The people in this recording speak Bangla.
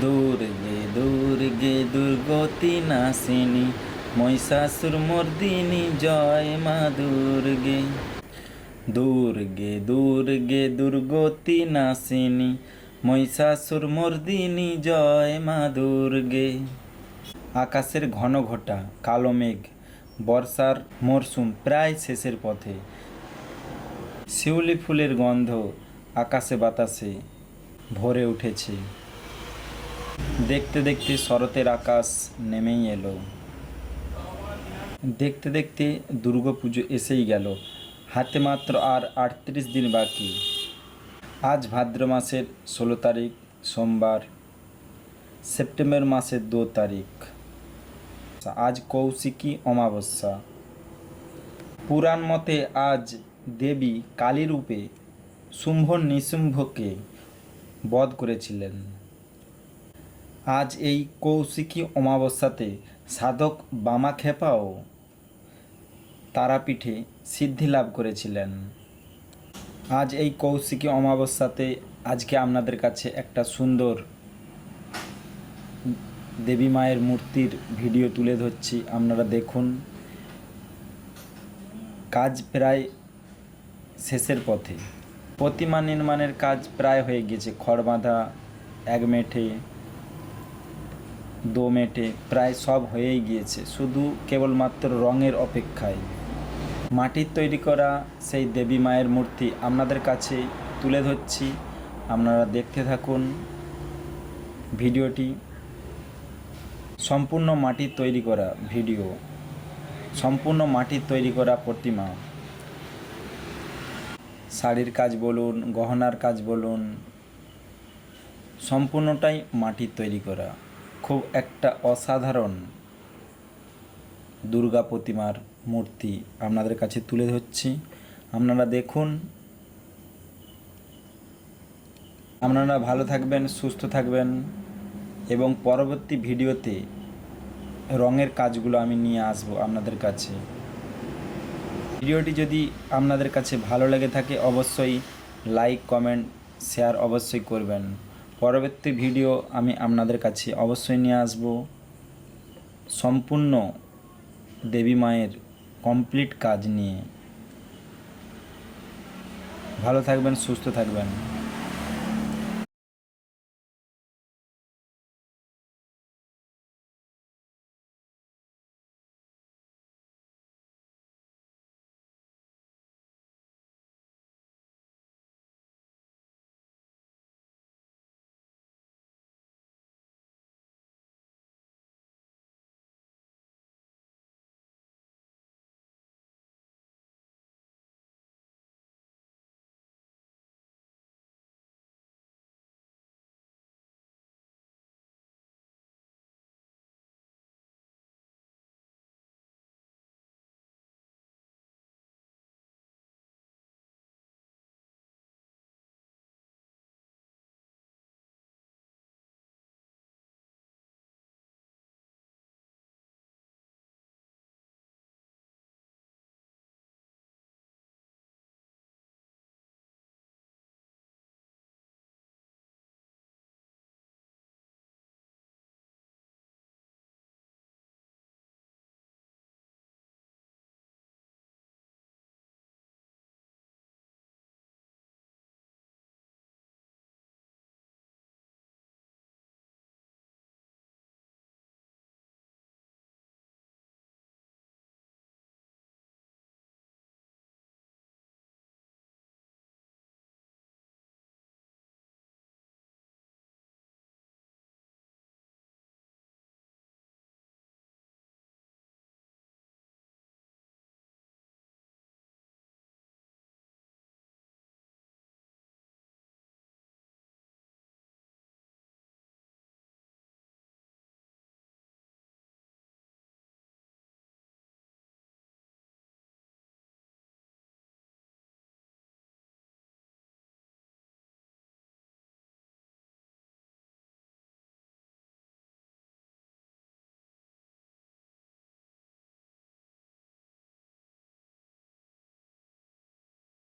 দুর্গে দুর্গে দুর্গতি নাসিনী, মহিষাসুর মর্দিনী, জয় মা দুর্গে। দুর্গে দুর্গে দুর্গতি নাসিনী, মহিষাসুর মর্দিনী, জয় মা দুর্গে। আকাশের ঘন ঘটা, কালো মেঘ, বর্ষার মরশুম প্রায় শেষের পথে। শিউলি ফুলের গন্ধ আকাশে বাতাসে ভরে উঠেছে। দেখতে দেখতে শরতের আকাশ নেমেই এলো। দেখতে দেখতে দুর্গাপুজো এসেই গেল। হাতে মাত্র আর আটত্রিশ দিন বাকি। আজ ভাদ্র মাসের ষোলো তারিখ, সোমবার। সেপ্টেম্বর মাসের দু তারিখ। আজ কৌশিকী অমাবস্যা। পুরাণ মতে আজ দেবী কালী রূপে শুম্ভ নিশুম্ভকে বধ করেছিলেন। আজ এই কৌশিকী অমাবস্যাতে সাধক বামাখ্যাপাও তারাপীঠে সিদ্ধি লাভ করেছিলেন। আজ এই কৌশিকী অমাবস্যাতে আজকে আপনাদের কাছে একটা সুন্দর দেবী মায়ের মূর্তির ভিডিও তুলে ধরছি, আপনারা দেখুন। কাজ প্রায় শেষের পথে। প্রতিমা নির্মাণের কাজ প্রায় হয়ে গেছে, খড় বাঁধা, এক মেঠে। দো মেটে প্রায় সব হয়েই গিয়েছে, শুধু কেবলমাত্র রঙের অপেক্ষায়। মাটির তৈরি করা সেই দেবী মায়ের মূর্তি আপনাদের কাছে তুলে ধরছি, আপনারা দেখতে থাকুন। ভিডিওটি, সম্পূর্ণ মাটির তৈরি করা ভিডিও, সম্পূর্ণ মাটির তৈরি করা প্রতিমা। শাড়ির কাজ বলুন, গহনার কাজ বলুন, সম্পূর্ণটাই মাটির তৈরি করা। খুব একটা অসাধারণ দুর্গা প্রতিমার মূর্তি আপনাদের কাছে তুলে ধরছি। আপনারা দেখুন। আপনারা ভালো থাকবেন, সুস্থ থাকবেন এবং পরবর্তী ভিডিওতে রঙের কাজগুলো আমি নিয়ে আসব আপনাদের কাছে। ভিডিওটি যদি আপনাদের কাছে ভালো লেগে থাকে, অবশ্যই লাইক, কমেন্ট, শেয়ার অবশ্যই করবেন। পরবর্তী ভিডিও আমি আপনাদের কাছে অবশ্যই নিয়ে আসব। সম্পূর্ণ দেবী মায়ের কমপ্লিট কাজ নিয়ে। ভালো থাকবেন, সুস্থ থাকবেন।